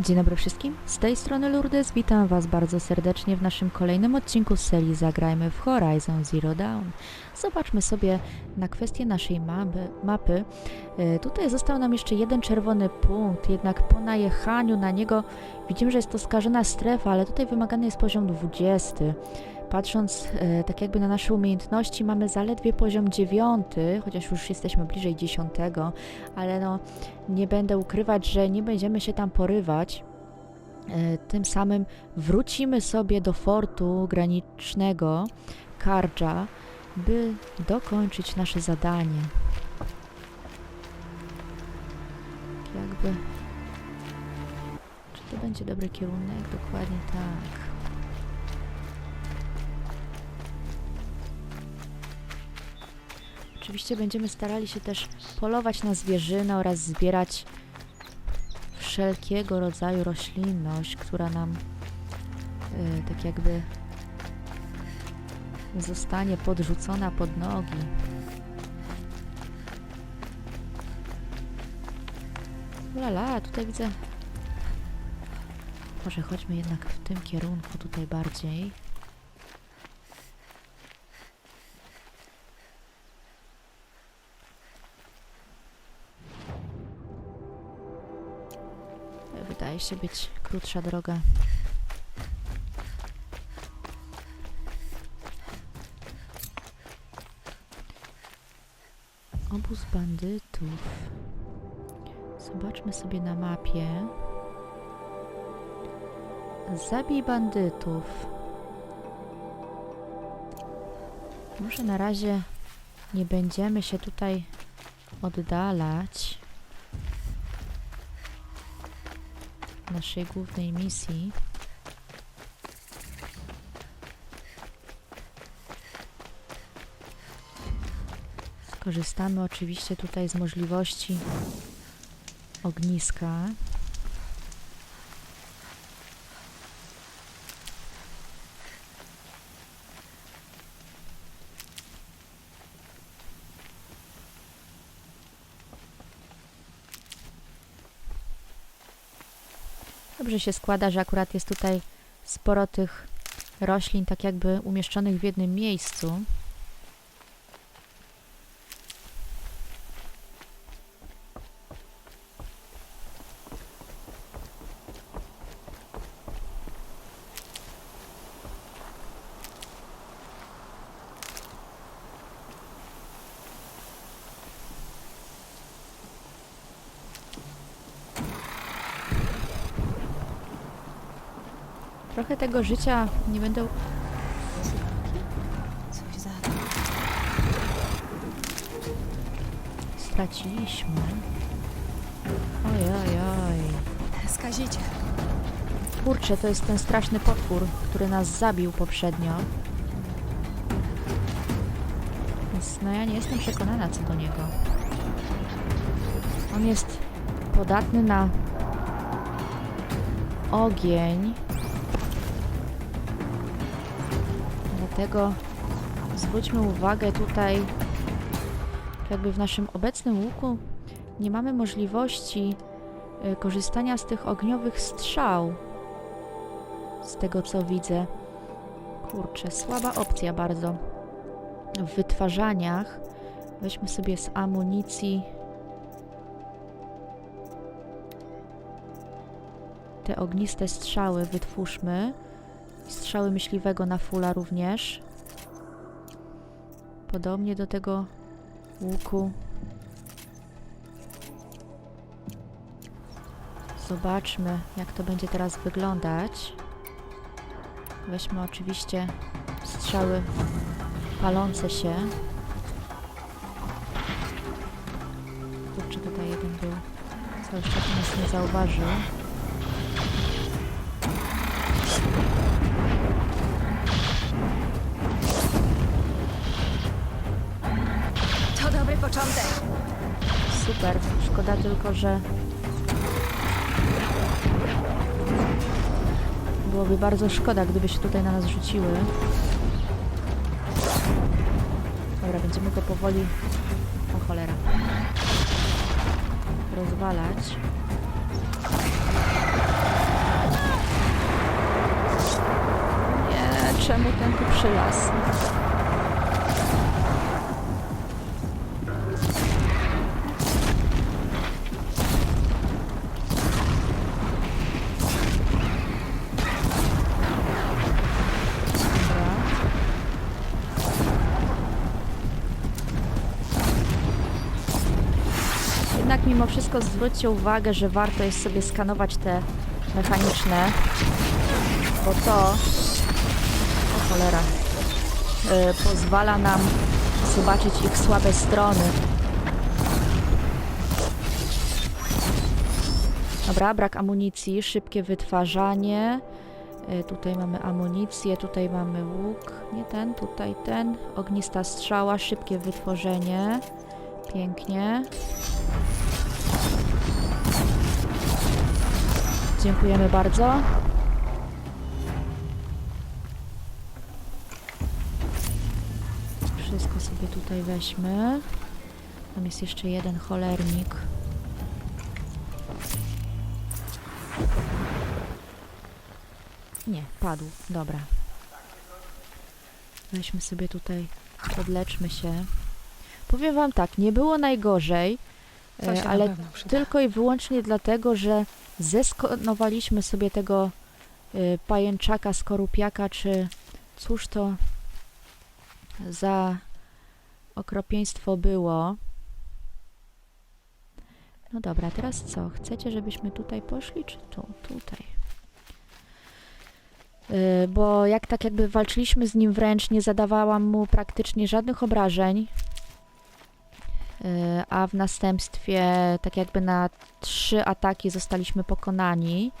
Dzień dobry wszystkim, z tej strony Lourdes, witam Was bardzo serdecznie w naszym kolejnym odcinku z serii Zagrajmy w Horizon Zero Dawn. Zobaczmy sobie na kwestię naszej mapy. mapy. E, Tutaj został nam jeszcze jeden czerwony punkt, jednak po najechaniu na niego widzimy, że jest to skażona strefa, ale tutaj wymagany jest poziom 20. Patrząc e, tak jakby na nasze umiejętności, mamy zaledwie poziom 9, chociaż już jesteśmy bliżej 10, ale no nie będę ukrywać, że nie będziemy się tam porywać. E, Tym samym wrócimy sobie do fortu granicznego Kardża, by dokończyć nasze zadanie. Jakby. Czy to będzie dobry kierunek? Dokładnie tak. Oczywiście będziemy starali się też polować na zwierzynę oraz zbierać wszelkiego rodzaju roślinność, która nam e, tak jakby zostanie podrzucona pod nogi. Lala, tutaj widzę. Może chodźmy jednak w tym kierunku tutaj bardziej. Wydaje się być krótsza droga. Obóz bandytów. Zobaczmy sobie na mapie. Zabij bandytów. Może na razie nie będziemy się tutaj oddalać. Naszej głównej misji. Skorzystamy oczywiście tutaj z możliwości ogniska. Dobrze się składa, że akurat jest tutaj sporo tych roślin, tak jakby umieszczonych w jednym miejscu. Trochę tego życia nie będę Coś za... straciliśmy. Oj, oj, oj. Skaziciel. Kurczę, to jest ten straszny potwór, który nas zabił poprzednio. Więc no ja nie jestem przekonana co do niego. On jest podatny na ogień. Dlatego zwróćmy uwagę tutaj, jakby w naszym obecnym łuku nie mamy możliwości y, korzystania z tych ogniowych strzał. Z tego co widzę. Kurczę, słaba opcja bardzo. W wytwarzaniach weźmy sobie z amunicji te ogniste strzały wytwórzmy. Strzały myśliwego na fula również. Podobnie do tego łuku. Zobaczmy, jak to będzie teraz wyglądać. Weźmy oczywiście strzały palące się. Kurczę, tutaj jeden był. Cały czas nas nie zauważył. super. Szkoda tylko, że... Byłoby bardzo szkoda, gdyby się tutaj na nas rzuciły. Dobra, będziemy go powoli... O cholera. Rozwalać. Nie, czemu ten tu przylas? Wszystko zwróćcie uwagę, że warto jest sobie skanować te mechaniczne, bo to, o cholera, y, pozwala nam zobaczyć ich słabe strony. Dobra, brak amunicji, szybkie wytwarzanie. Y, Tutaj mamy amunicję, tutaj mamy łuk. Nie ten, tutaj ten. Ognista strzała, szybkie wytworzenie. Pięknie. Dziękujemy bardzo. Wszystko sobie tutaj weźmy. Tam jest jeszcze jeden cholernik. Nie, padł. Dobra. Weźmy sobie tutaj, podleczmy się. Powiem wam tak, nie było najgorzej, ale pewno przyda. tylko i wyłącznie dlatego, że zeskonowaliśmy sobie tego y, pajęczaka, skorupiaka, czy cóż to za okropieństwo było. No dobra, teraz co? Chcecie, żebyśmy tutaj poszli, czy tu? Tutaj. Y, bo jak tak jakby walczyliśmy z nim wręcz, nie zadawałam mu praktycznie żadnych obrażeń. Y, a w następstwie tak jakby na trzy ataki zostaliśmy pokonani.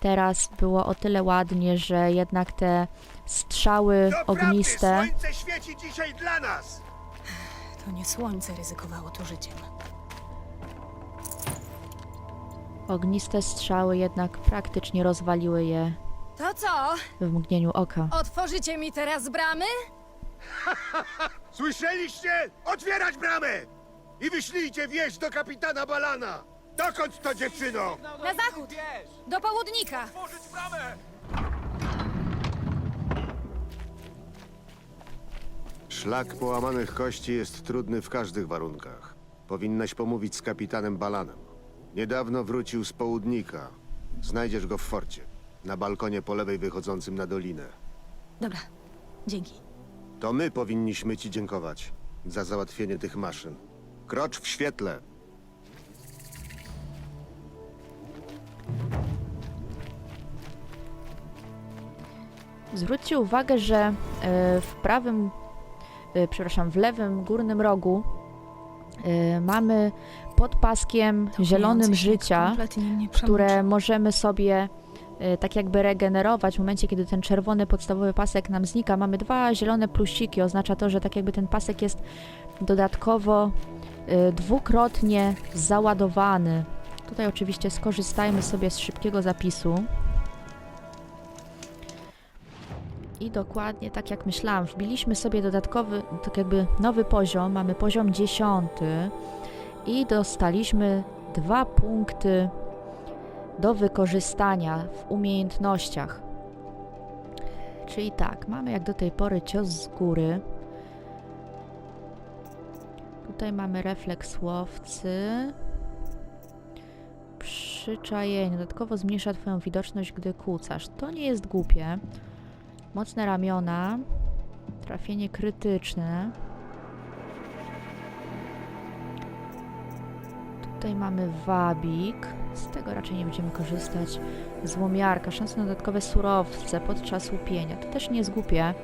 Teraz było o tyle ładnie, że jednak te strzały ogniste. Słońce świeci dzisiaj dla nas! To nie słońce ryzykowało tu życiem. Ogniste strzały jednak praktycznie rozwaliły je To co? w mgnieniu oka. Otworzycie mi teraz bramy? Słyszeliście? Otwierać bramę! I wyślijcie wieść do kapitana Balana! Dokąd to dziewczyno? Na zachód! Do południka! Szlak połamanych kości jest trudny w każdych warunkach. Powinnaś pomówić z kapitanem Balanem. Niedawno wrócił z południka. Znajdziesz go w forcie. Na balkonie po lewej wychodzącym na dolinę. Dobra, dzięki. To my powinniśmy ci dziękować za załatwienie tych maszyn. Krocz w świetle. Zwróćcie uwagę, że e, w prawym, e, przepraszam, w lewym górnym rogu e, mamy pod paskiem zielonym życia. które możemy sobie tak jakby regenerować w momencie, kiedy ten czerwony podstawowy pasek nam znika. Mamy dwa zielone plusiki, oznacza to, że tak jakby ten pasek jest dodatkowo dwukrotnie załadowany. Tutaj oczywiście skorzystajmy sobie z szybkiego zapisu. I dokładnie tak jak myślałam, wbiliśmy sobie dodatkowy, tak jakby nowy poziom, mamy poziom dziesiąty i dostaliśmy dwa punkty do wykorzystania w umiejętnościach. Czyli tak, mamy jak do tej pory cios z góry. Tutaj mamy refleks łowcy. Przyczajenie. Dodatkowo zmniejsza Twoją widoczność, gdy kłócasz. To nie jest głupie. Mocne ramiona. Trafienie krytyczne. Tutaj mamy wabik. Z tego raczej nie będziemy korzystać. Złomiarka, szansa na dodatkowe surowce podczas łupienia. To też nie jest głupie.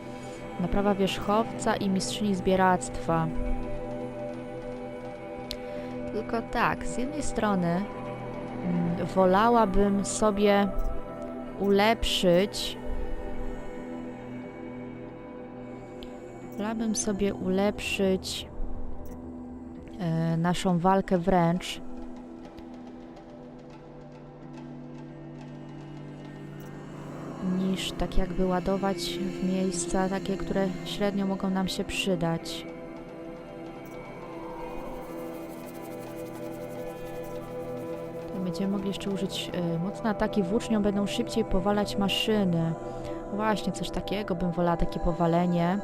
Naprawa wierzchowca i mistrzyni zbieractwa. Tylko tak, z jednej strony mm, wolałabym sobie ulepszyć. Wolałabym sobie ulepszyć e, naszą walkę wręcz. niż tak jakby ładować w miejsca takie, które średnio mogą nam się przydać. Będziemy mogli jeszcze użyć y, mocne ataki włócznią, będą szybciej powalać maszyny. Właśnie, coś takiego bym wolała, takie powalenie.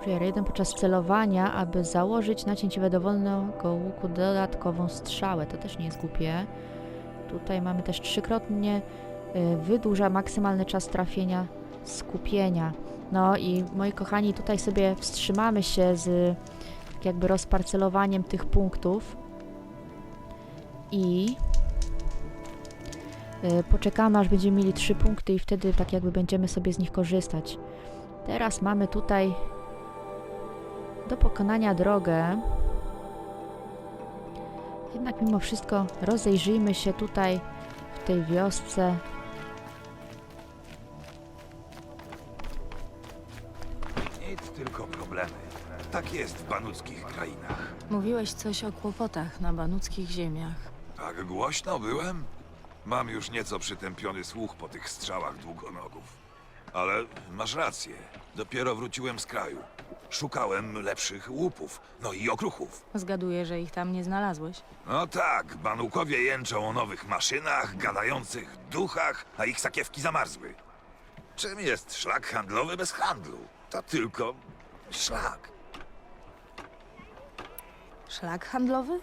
Przyjar jeden podczas celowania, aby założyć nacięcie dowolnego łuku dodatkową strzałę. To też nie jest głupie. Tutaj mamy też trzykrotnie y, wydłuża maksymalny czas trafienia skupienia. No i moi kochani, tutaj sobie wstrzymamy się z tak jakby rozparcelowaniem tych punktów i y, poczekamy aż będziemy mieli trzy punkty i wtedy tak jakby będziemy sobie z nich korzystać. Teraz mamy tutaj do pokonania drogę. Jednak mimo wszystko rozejrzyjmy się tutaj w tej wiosce. Banuckich krainach. Mówiłeś coś o kłopotach na banuckich ziemiach. Tak głośno byłem? Mam już nieco przytępiony słuch po tych strzałach długonogów. Ale masz rację. Dopiero wróciłem z kraju. Szukałem lepszych łupów, no i okruchów. Zgaduję, że ich tam nie znalazłeś. No tak, banukowie jęczą o nowych maszynach, gadających duchach, a ich sakiewki zamarzły. Czym jest szlak handlowy bez handlu? To tylko szlak. Szlak handlowy?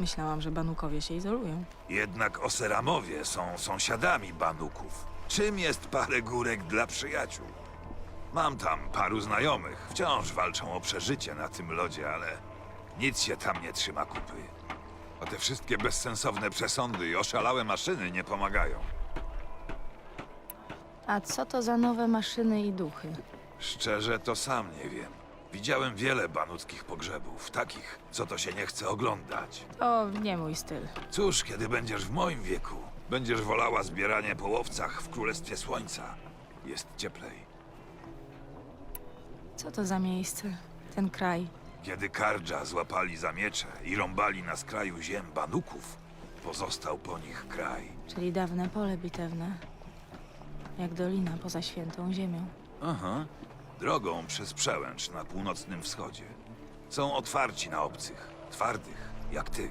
Myślałam, że banukowie się izolują. Jednak Oseramowie są sąsiadami Banuków. Czym jest parę górek dla przyjaciół? Mam tam paru znajomych. Wciąż walczą o przeżycie na tym lodzie, ale nic się tam nie trzyma kupy. A te wszystkie bezsensowne przesądy i oszalałe maszyny nie pomagają. A co to za nowe maszyny i duchy? Szczerze to sam nie wiem. Widziałem wiele banuckich pogrzebów, takich, co to się nie chce oglądać. To nie mój styl. Cóż, kiedy będziesz w moim wieku, będziesz wolała zbieranie po łowcach w Królestwie Słońca. Jest cieplej. Co to za miejsce? Ten kraj. Kiedy Kardża złapali za miecze i rąbali na skraju ziem Banuków, pozostał po nich kraj. Czyli dawne pole bitewne. Jak dolina poza świętą ziemią. Aha. Drogą przez przełęcz na północnym wschodzie. Są otwarci na obcych, twardych, jak ty.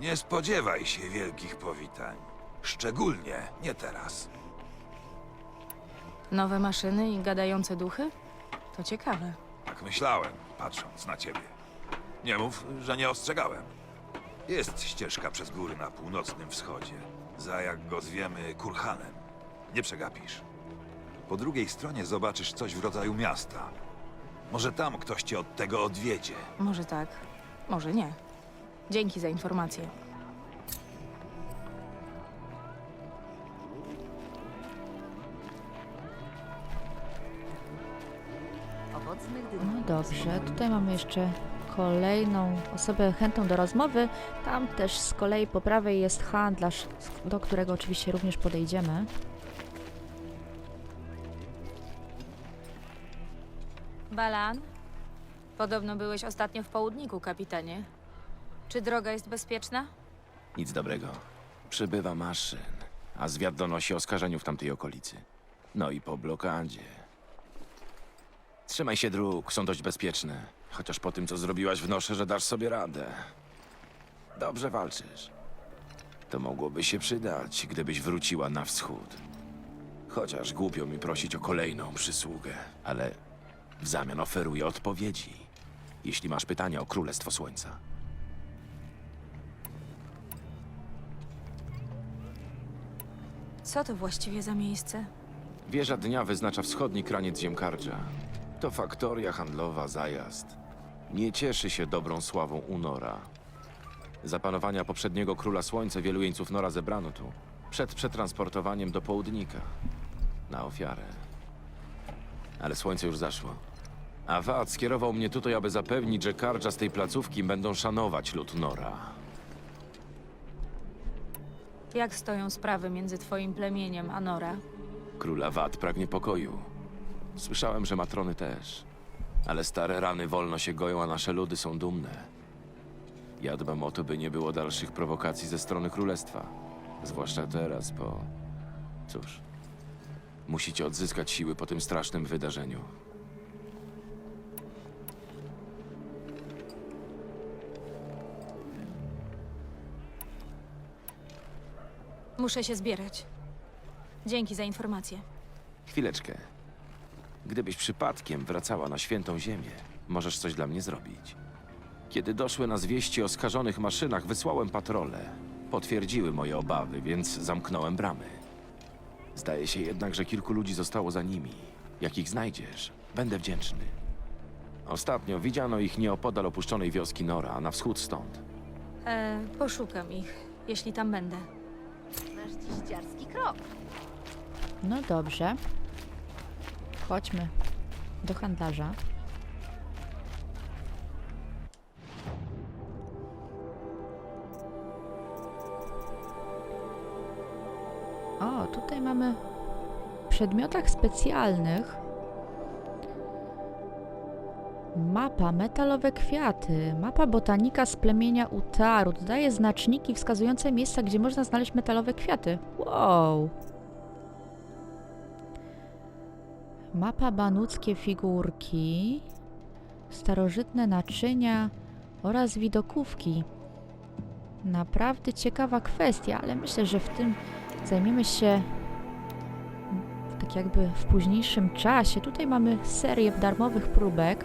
Nie spodziewaj się wielkich powitań. Szczególnie nie teraz. Nowe maszyny i gadające duchy? To ciekawe. Tak myślałem, patrząc na ciebie. Nie mów, że nie ostrzegałem. Jest ścieżka przez góry na północnym wschodzie. Za jak go zwiemy Kurhanem. Nie przegapisz. Po drugiej stronie zobaczysz coś w rodzaju miasta. Może tam ktoś cię od tego odwiedzie. Może tak, może nie. Dzięki za informację. No dobrze, tutaj mamy jeszcze kolejną osobę chętną do rozmowy. Tam też z kolei po prawej jest handlarz, do którego oczywiście również podejdziemy. Balan? Podobno byłeś ostatnio w południku, kapitanie. Czy droga jest bezpieczna? Nic dobrego. Przybywa maszyn, a zwiat donosi o oskarżeniu w tamtej okolicy. No i po blokadzie. Trzymaj się dróg, są dość bezpieczne. Chociaż po tym, co zrobiłaś, wnoszę, że dasz sobie radę. Dobrze walczysz. To mogłoby się przydać, gdybyś wróciła na wschód. Chociaż głupio mi prosić o kolejną przysługę, ale w zamian oferuję odpowiedzi. Jeśli masz pytania o Królestwo Słońca. Co to właściwie za miejsce? Wieża dnia wyznacza wschodni kraniec Ziemkardża. To faktoria handlowa Zajazd. Nie cieszy się dobrą sławą u Nora. Za panowania poprzedniego króla słońca wielu jeńców Nora zebrano tu, przed przetransportowaniem do południka. Na ofiarę. Ale słońce już zaszło. A Wad skierował mnie tutaj, aby zapewnić, że Kardża z tej placówki będą szanować lud Nora. Jak stoją sprawy między twoim plemieniem a Nora? Króla Wad pragnie pokoju. Słyszałem, że matrony też. Ale stare rany wolno się goją, a nasze ludy są dumne. Ja dbam o to, by nie było dalszych prowokacji ze strony królestwa. Zwłaszcza teraz, bo... Cóż... Musicie odzyskać siły po tym strasznym wydarzeniu. Muszę się zbierać. Dzięki za informację. Chwileczkę. Gdybyś przypadkiem wracała na świętą ziemię, możesz coś dla mnie zrobić. Kiedy doszły nas wieści o skażonych maszynach, wysłałem patrole. Potwierdziły moje obawy, więc zamknąłem bramy. Zdaje się jednak, że kilku ludzi zostało za nimi. Jak ich znajdziesz, będę wdzięczny. Ostatnio widziano ich nieopodal opuszczonej wioski Nora, na wschód stąd. E, poszukam ich, jeśli tam będę. Dziarski krok. No dobrze. Chodźmy do handlarza. O, tutaj mamy w przedmiotach specjalnych mapa metalowe kwiaty, mapa botanika z plemienia Utaru. Dodaje znaczniki wskazujące miejsca, gdzie można znaleźć metalowe kwiaty. Wow! Mapa banuckie figurki, starożytne naczynia oraz widokówki. Naprawdę ciekawa kwestia, ale myślę, że w tym zajmiemy się tak jakby w późniejszym czasie. Tutaj mamy serię darmowych próbek.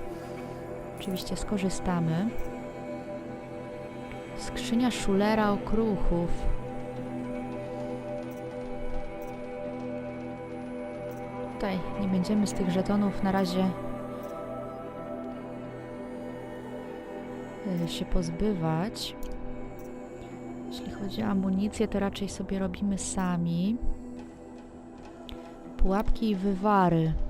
Oczywiście skorzystamy. Skrzynia Schulera okruchów. Tutaj nie będziemy z tych żetonów na razie y, się pozbywać. Jeśli chodzi o amunicję, to raczej sobie robimy sami. Pułapki i wywary.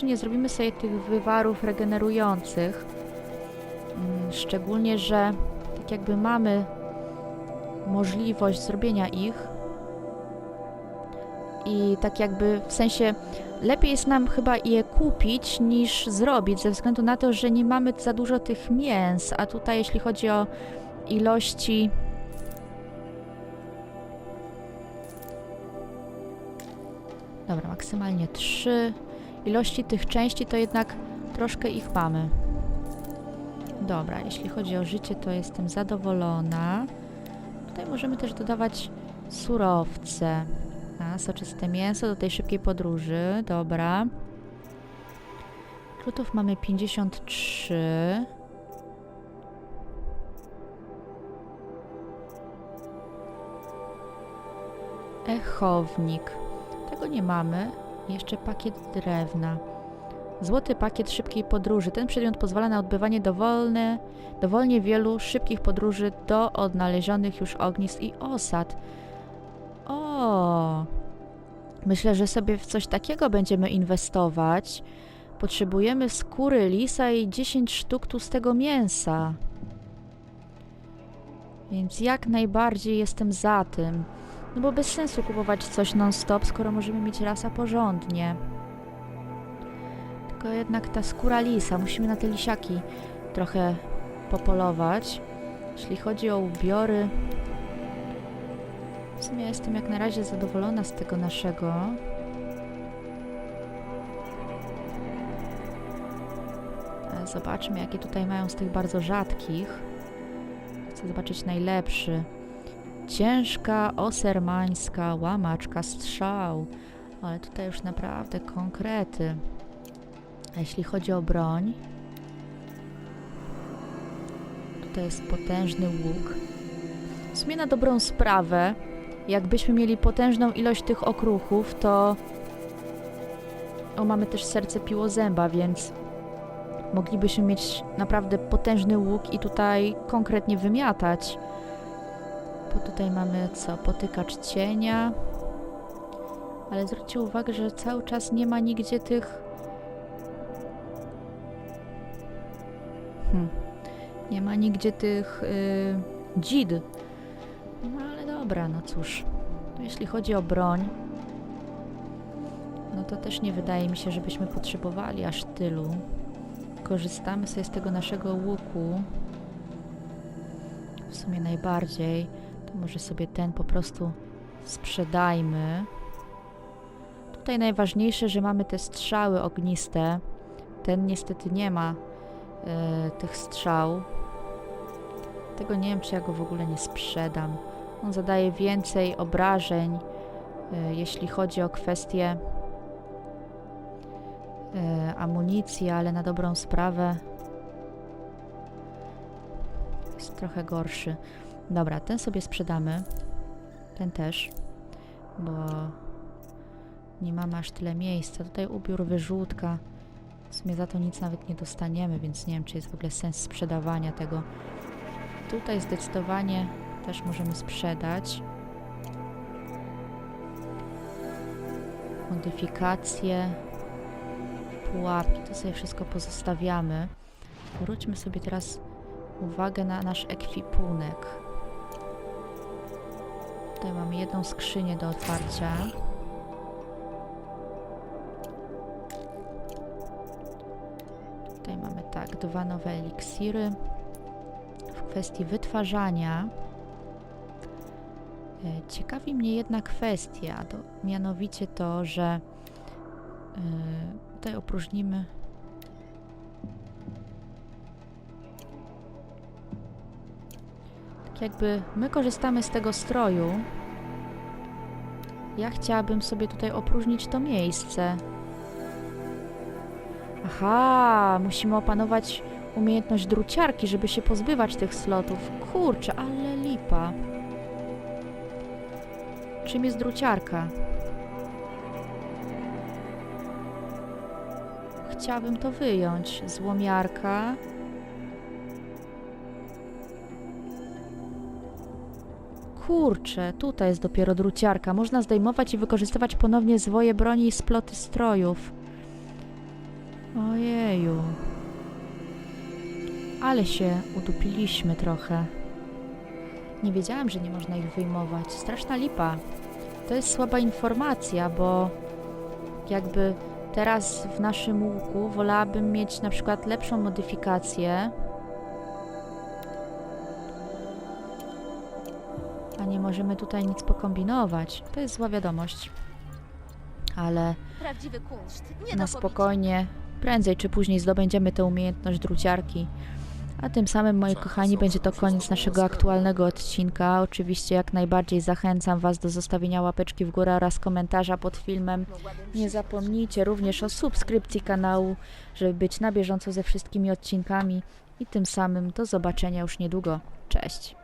Czy nie zrobimy sobie tych wywarów regenerujących. Mm, Szczególnie, że tak jakby mamy możliwość zrobienia ich. I tak jakby w sensie lepiej jest nam chyba je kupić niż zrobić, ze względu na to, że nie mamy za dużo tych mięs, a tutaj jeśli chodzi o ilości Dobra, maksymalnie trzy. Ilości tych części to jednak troszkę ich mamy. Dobra, jeśli chodzi o życie, to jestem zadowolona. Tutaj możemy też dodawać surowce. A, soczyste mięso do tej szybkiej podróży. Dobra. Drutów mamy 53. Echownik. Tego nie mamy. Jeszcze pakiet drewna. Złoty pakiet szybkiej podróży. Ten przedmiot pozwala na odbywanie dowolne, dowolnie wielu szybkich podróży do odnalezionych już ognisk i osad. O! Myślę, że sobie w coś takiego będziemy inwestować. Potrzebujemy skóry lisa i 10 sztuk tłustego mięsa. Więc jak najbardziej jestem za tym. No bo bez sensu kupować coś non-stop, skoro możemy mieć rasa porządnie. Tylko jednak ta skóra lisa, musimy na te lisiaki trochę popolować. Jeśli chodzi o ubiory, w sumie jestem jak na razie zadowolona z tego naszego. Zobaczmy, jakie tutaj mają z tych bardzo rzadkich. Chcę zobaczyć najlepszy. Ciężka, osermańska, łamaczka, strzał. Ale tutaj już naprawdę konkrety. A jeśli chodzi o broń, tutaj jest potężny łuk. W sumie na dobrą sprawę, jakbyśmy mieli potężną ilość tych okruchów, to... O, mamy też serce piłozęba, więc moglibyśmy mieć naprawdę potężny łuk i tutaj konkretnie wymiatać. Bo tutaj mamy co? Potykacz cienia. Ale zwróćcie uwagę, że cały czas nie ma nigdzie tych... Hmm. Nie ma nigdzie tych yy, dzid. No ale dobra, no cóż. Jeśli chodzi o broń, no to też nie wydaje mi się, żebyśmy potrzebowali aż tylu. Korzystamy sobie z tego naszego łuku. W sumie najbardziej. Może sobie ten po prostu sprzedajmy. Tutaj najważniejsze, że mamy te strzały ogniste. Ten niestety nie ma e, tych strzał. Tego nie wiem, czy ja go w ogóle nie sprzedam. On zadaje więcej obrażeń, e, jeśli chodzi o kwestię e, amunicji, ale na dobrą sprawę jest trochę gorszy. Dobra, ten sobie sprzedamy. Ten też, bo nie mamy aż tyle miejsca. Tutaj ubiór wyrzutka. W sumie za to nic nawet nie dostaniemy, więc nie wiem, czy jest w ogóle sens sprzedawania tego. Tutaj zdecydowanie też możemy sprzedać. Modyfikacje, pułapki, to sobie wszystko pozostawiamy. Zwróćmy sobie teraz uwagę na nasz ekwipunek. Tutaj mamy jedną skrzynię do otwarcia. Tutaj mamy tak, dwa nowe eliksiry. W kwestii wytwarzania e, ciekawi mnie jedna kwestia, to mianowicie to, że e, tutaj opróżnimy jakby my korzystamy z tego stroju. Ja chciałabym sobie tutaj opróżnić to miejsce. Aha, musimy opanować umiejętność druciarki, żeby się pozbywać tych slotów. Kurczę, ale lipa. Czym jest druciarka? Chciałabym to wyjąć. Złomiarka. Kurczę, tutaj jest dopiero druciarka. Można zdejmować i wykorzystywać ponownie zwoje broni i sploty strojów. Ojeju. Ale się udupiliśmy trochę. Nie wiedziałam, że nie można ich wyjmować. Straszna lipa. To jest słaba informacja, bo jakby teraz w naszym łuku wolałabym mieć na przykład lepszą modyfikację. Nie możemy tutaj nic pokombinować. To jest zła wiadomość. Ale Prawdziwy kunszt. Nie na pobicia. spokojnie. Prędzej czy później zdobędziemy tę umiejętność druciarki. A tym samym, moi kochani, będzie to koniec naszego aktualnego odcinka. Oczywiście jak najbardziej zachęcam Was do zostawienia łapeczki w górę oraz komentarza pod filmem. Nie zapomnijcie również o subskrypcji kanału, żeby być na bieżąco ze wszystkimi odcinkami. I tym samym do zobaczenia już niedługo. Cześć!